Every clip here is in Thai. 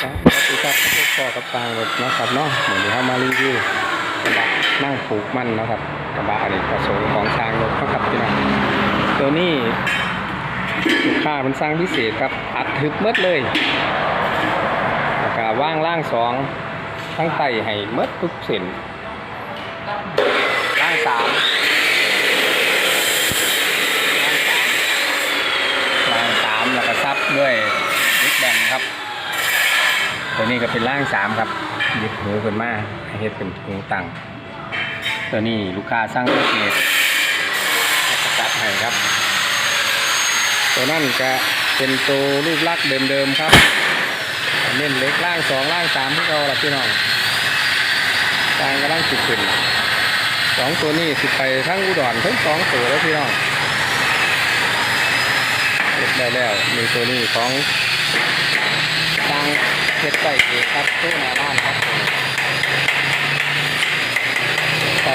ครับสวัสดีครับพวกพ่อกับทางรถนะครับเนาะเหมือนที่เขามารีวิวกระบะนั่งปลูกมั่นนะครับกระบะอเนกประสงค์ของทางรถนะครับพี่น้องตัวนี้ลูกค้ามันสร้างพิเศษครับอัดทึบหมดเลยแล้วก็ว่างล่างสองทั้งไตให้หมดทุกเส้นล่างสามล่างสามแล้วก็ซับด้วยลิกแบนครับ ตัวนี้ก็เป็นร่างสามครับหยิบหูขึ้นมาให้เฮ็ดเป็นถุงตังตัวนี้ลูกค้าสร้างเศษแล้วก็จัดให้ครับ ตัวนั่นก็เป็นตัวรูปลักษณ์เดิมๆครับเน้นเล็กร่างสองร่างสามที่เราละพี่น้องกลางกำลังจิตขึ้นสองตัวนี้สิไปทั้งอุดรทั้งสองตัวแล้วพี่น้องได้แล้วมีตัวนี้ของทาง เพชรไก่เองครับตู้หน้าบ้านครับใช่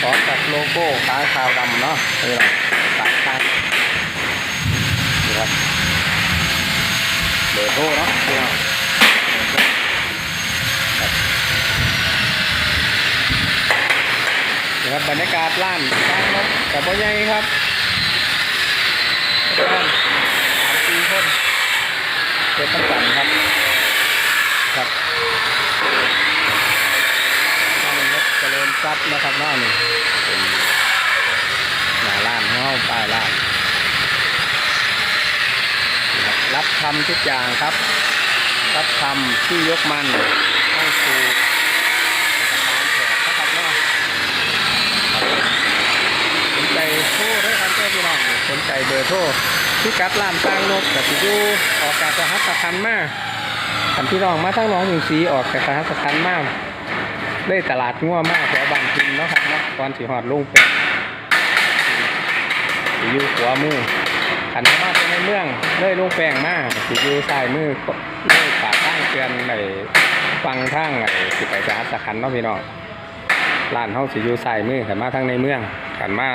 พร้อมกับโลโก้ค้างคาวดำเนาะนี่แหละปากข้างนี่ครับเบอร์โทรเนาะพี่ครับนี่ครับบรรยากาศร้านทางนกกับพ่อใหญ่ครับ บ้านสามสี่คน เป็นตั้งกันครับครับบ้านนกเจริญทรัพย์นะครับหน้าหนึ่งเป็นหน้าล้านของเราป้ายล้านนะครับรับทำทุกอย่างครับ รับทำที่ยกมันห้องครูสถานแขกนะครับเนาะสนใจโทรด้วยครับเจ้าพี่น้อง สนใจเบอร์โทรที่กัดร้านสร้างนกกับที่อยู่ออกจากสหัสคันมาคันพี่น้องมาทั้งน้องหญิงสีออกจากสหัสคันมาเลยตลาดงัวมากแถวบางพินเนาะครับเนาะก่อนสีหอดลุงเป็ดสิอยู่ขวามือขันมาเป็นในเมืองเลยลุงแปลงมากสิอยู่ซ้ายมือเลยปากข้างเตือนในฟังทางไอ้สิไปสหัสคันเนาะพี่น้องร้านเฮาสิอยู่ซ้ายมือขันมาทางในเมืองขันมา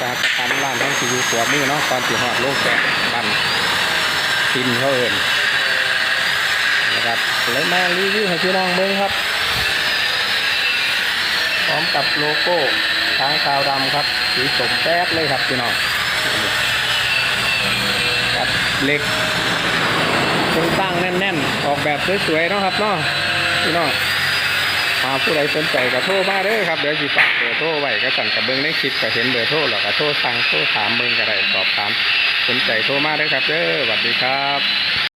ทางสาขาร้านทั้งสิอยู่ขวามือเนาะก่อนสิหอดโลกแกะบันทินเขาเอินนะครับเลยมารีวิวให้พี่น้องเบิ่งครับ พร้อมกับโลโก้ทางขาวดำครับ สีสมแป๊ดเลยครับพี่น้องกับเหล็กตรงตั้งแน่นๆ ออกแบบสวยๆเนาะครับเนาะพี่น้อง มาผู้ใดสนใจก็โทรมาเด้อครับเดี๋ยวสิฝากเบอร์โทรไว้ก็สั่งกับเบิ้งในคลิปก็เห็นเบอร์โทรแล้วก็โทรสั่งโทรถามเบิ้งก็ได้สอบถามสนใจโทรมาเด้อครับเด้อสวัสดีครับ